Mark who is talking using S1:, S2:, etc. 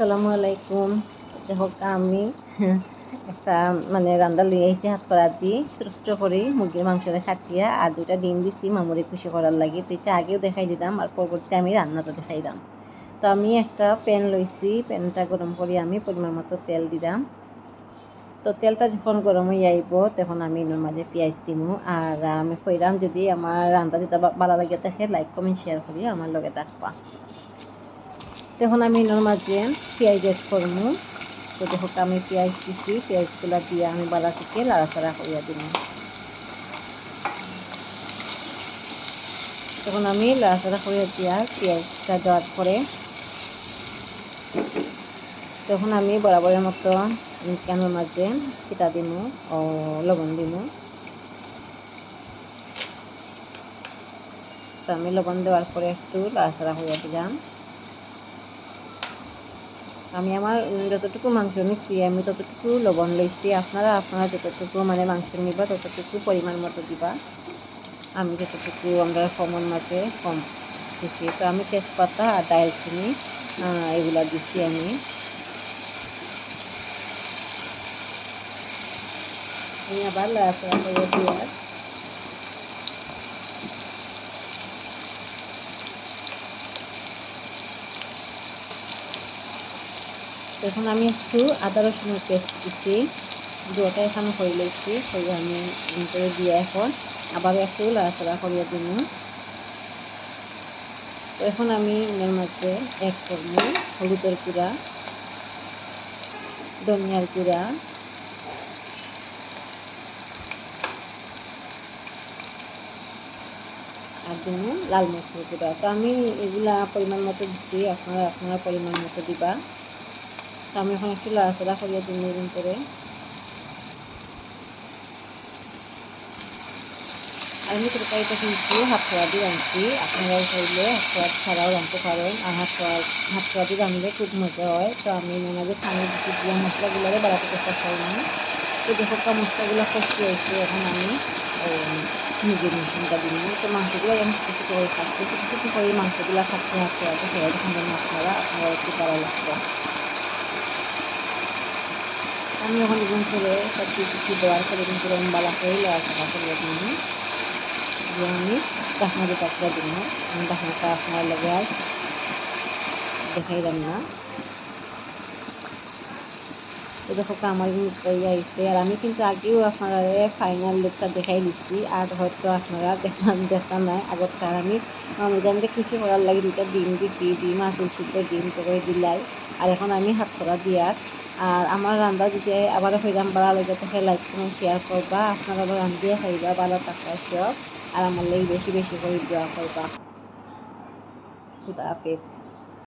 S1: আসসালামু আলাইকুম। দেখো আমি একটা মানে রান্না লিয়ে আইছি হাত করা দি ছোটো ছোটো করে মুরগির মাংসটা খাটিয়া আর দুইটা ডিম দিছি মামুরি খুশি করার লাগে। তো এটা আগেও দেখাই দিতাম আর পরবর্তীতে আমি রান্নাটা দেখাই দিলাম। তো আমি একটা প্যান লইছি প্যানটা গরম করে আমি পরিমাণ মতো তেল দিলাম। তো তেলটা যখন গরম হয়ে আইব তখন আমি এর মাঝে পেঁয়াজ দিব আর আমি কইলাম যদি আমার রান্না যেটা ভালো লাগে থাকে লাইক কমেন্ট শেয়ার করি আমার লগে থাকবা। তখন আমি মাঝে পেঁয়াজ এড করব। তো দেখো, আমি পেঁয়াজ দিছি, পেঁয়াজগুলো দিয়ে আমি বালা থেকে লাড়াচাড়া করিয়া দিব তখন আমি লাড়াচাড়া করিয়া দিয়া পেঁয়াজটা দেওয়ার পরে তখন আমি বরাবরের মতো কেনের মাঝে চিটা দিব ও, লবণ দিব তো আমি লবণ দেওয়ার পরে একটু লাড়াচাড়া করিয়া দিলাম। আমি আমার যতটুকু মাংস নিচ্ছি, আমি ততটুকু লবণ লইছি। আপনারা আপনারা যতটুকু মানে মাংস নিবা, ততটুকু পরিমাণ মতো দিবা। আমি যতটুকু আমরা কমন মাঝে কম দিছি। তো আমি তেজপাতা আর দালচিনি এগুলা দিচ্ছি আমি। আমি আবার লাড়াচাড়া এখন আমি একটু আদা রসুনের পেস্ট দিচ্ছি। দুটা এখানে করে লইছি করে আমি করে দিয়ে এখন আবার একটু লাড়াচাড়া করিয়ে দিব। তো এখন আমি এর মধ্যে এক করব হলুদের গুঁড়া, ধনিয়ার গুঁড়া। আর দিব লাল মরিচের গুঁড়া। তো আমি এগুলা পরিমাণ মতো দিচ্ছি, আপনারা আপনারা পরিমাণ মতো দিবা। আমি এখন একটু লাড়াচাড়া করিয়ে দিন এরকম করে। আমি তরকারিটা কিন্তু হাত খোয়া দিয়ে রাঁধছি আপনারাও চাইলে হাত খোয়া ছাড়াও রাঁধতে পারেন। আর হাত খোয়া হাত খোয়া দিয়ে রাঁধলে খুব মজা হয়। তো আমি মনে পানি দিতে দিয়ে মশলাগুলোরে বাড়াতে চেষ্টা করিনি তো দেখো মশলাগুলো কষতে হয়েছে এখন আমি নিজের মেশিনটা দিন তো মাংসগুলো আমি ছোটো করে খাচ্ছি। ছোটো করে মাংসগুলো খাচ্ছি, হাত খোয়া সেটা দেখেন আপনারা। আপনারা একটু ভালো লাগতো আমি যখন এরকম করে সব কিছু দেওয়ার পরে এরকম করে আমি বালা করে লড়াচড়া করে দিই দিয়ে আমি ডাকনা দিয়ে কাটতে দিব আমি ডাকনাটা আপনার লগে আর দেখাই দেন না। তো দেখো আমার ইয়ে আইসে আর আমি কিন্তু আগেও আপনারা ফাইনাল লুকটা দেখাই দিচ্ছি আর হয়তো আপনারা দেখা দেখা নাই। আগত আর আমি রমজানকে খুশি করার লাগে দুটা ডিম দিছি। ডিম আর সিদ্ধ ডিম করে দিলাই। আর এখন আমি হাত করা দিয়ার আর আমার রান্না যদি আবার হইরাম ভালো লাগে তাহলে লাইক কমেন্ট শেয়ার করবা। আপনারা রান্ধিয়ে খাইবা, ভালো থাকা সব আর আমার লাগে বেশি বেশি করে দোয়া করবা। খুদা হাফেজ।